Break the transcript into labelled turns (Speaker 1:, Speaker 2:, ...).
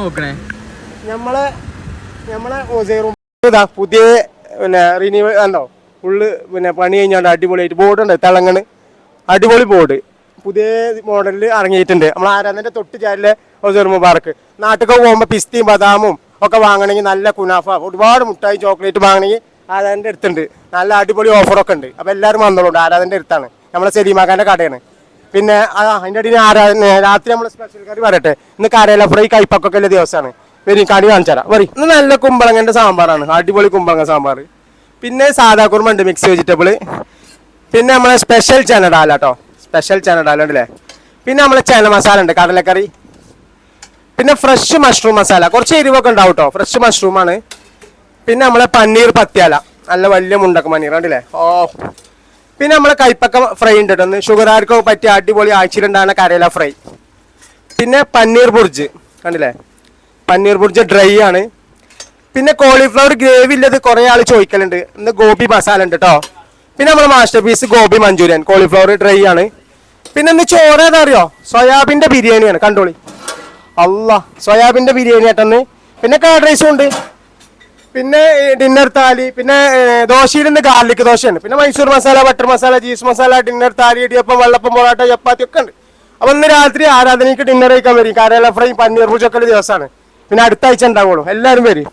Speaker 1: നോക്കണേ.
Speaker 2: നമ്മളെ നമ്മളെ ഓസേറും ഇതാ പുതിയ പിന്നെ റിന്യൂവൽ ഉണ്ടോ ഫുള്ള് പിന്നെ പണി കഴിഞ്ഞാണ്ട് അടിപൊളിയായിട്ട് ബോർഡ് ഉണ്ട് തിളങ്ങണ്. അടിപൊളി ബോർഡ് പുതിയ മോഡലിൽ ഇറങ്ങിയിട്ടുണ്ട്. നമ്മൾ ആരാധന്റെ തൊട്ട് ചാലിലെ ഓസേർ മുബാർക്ക് നാട്ടിലൊക്കെ പോകുമ്പോൾ പിസ്തിയും ബദാമും ഒക്കെ വാങ്ങണമെങ്കിൽ നല്ല കുനാഫ ഒരുപാട് മുട്ടായി ചോക്ലേറ്റ് വാങ്ങണമെങ്കിൽ ആരാധന്റെ അടുത്തുണ്ട്. നല്ല അടിപൊളി ഓഫറൊക്കെ ഉണ്ട്. അപ്പോൾ എല്ലാവരും വന്നോളൂ. ആരാധന്റെ അടുത്താണ്. നമ്മളെ സെലീമാക്കാന്റെ കടയാണ്. പിന്നെ ആ അടിയിൽ ആരാധന രാത്രി നമ്മൾ സ്പെഷ്യൽ കറി പറയട്ടെ. ഇന്ന് കരയില ഫ്രൈ കൈപ്പൊക്കെ ഉള്ള ദിവസമാണ്. വരും കണി കാണിച്ചു തരാം. വരി. ഇന്ന് നല്ല കുമ്പളങ്ങന്റെ സാമ്പാറാണ്. അടിപൊളി കുമ്പളങ്ങ സാമ്പാർ പിന്നെ സാധാ കുറുമ ഉണ്ട് മിക്സ് വെജിറ്റബിൾ പിന്നെ നമ്മളെ സ്പെഷ്യൽ ചെനഡാല കേട്ടോ സ്പെഷ്യൽ ചെനഡാല ഉണ്ടല്ലേ? പിന്നെ നമ്മളെ ചന മസാല ഉണ്ട് കടലക്കറി. പിന്നെ ഫ്രഷ് മഷ്റൂം മസാല കുറച്ച് എരിവൊക്കെ ഉണ്ടാവും കേട്ടോ ഫ്രഷ് മഷ്റൂം ആണ്. പിന്നെ നമ്മളെ പനീർ പത്യാല നല്ല വലിയ മുണ്ടക്ക പനീർ ഉണ്ടല്ലേ ഓ. പിന്നെ നമ്മളെ കൈപ്പക്ക ഫ്രൈ ഉണ്ട് കേട്ടോ ഷുഗർകാർക്കൊക്കെ പറ്റിയ അടിപൊളി ആഴ്ചയിലുണ്ടാകുന്ന കരയില ഫ്രൈ പിന്നെ പന്നീർ ബുർജ് കണ്ടില്ലേ? പന്നീർ ബുർജ് ഡ്രൈ ആണ്. പിന്നെ കോളിഫ്ലവർ ഗ്രേവി ഇല്ലത് കുറേ ആൾ ചോദിക്കലുണ്ട്. ഇന്ന് ഗോപി മസാല ഉണ്ട് കേട്ടോ പിന്നെ നമ്മൾ masterpiece gobi manchurian. Cauliflower dry ആണ്. പിന്നെ ഇന്ന് ചോറ് ഏതാ അറിയോ? സോയാബിന്റെ ബിരിയാണിയാണ്. കണ്ടോളി. അല്ല സോയാബിന്റെ ബിരിയാണി ആട്ടെന്ന് പിന്നെ കർഡ് റൈസും ഉണ്ട്. പിന്നെ ഡിന്നർ താലി പിന്നെ ദോശയിലിരുന്ന് ഗാർലിക് ദോശയുണ്ട് പിന്നെ Mysore masala butter masala cheese masala dinner thali idiyappam vellappam parotta ചപ്പാത്തി ഒക്കെ ഉണ്ട്. അപ്പൊ ഇന്ന് രാത്രി ആരാധനയ്ക്ക് ഡിന്നർ കഴിക്കാൻ വരും. കാരല ഫ്രൈ പന്നീർ പൂജ പൂജൊക്കെ ദിവസമാണ്. പിന്നെ അടുത്ത ആഴ്ച ഉണ്ടാവുള്ളൂ. എല്ലാവരും വരും.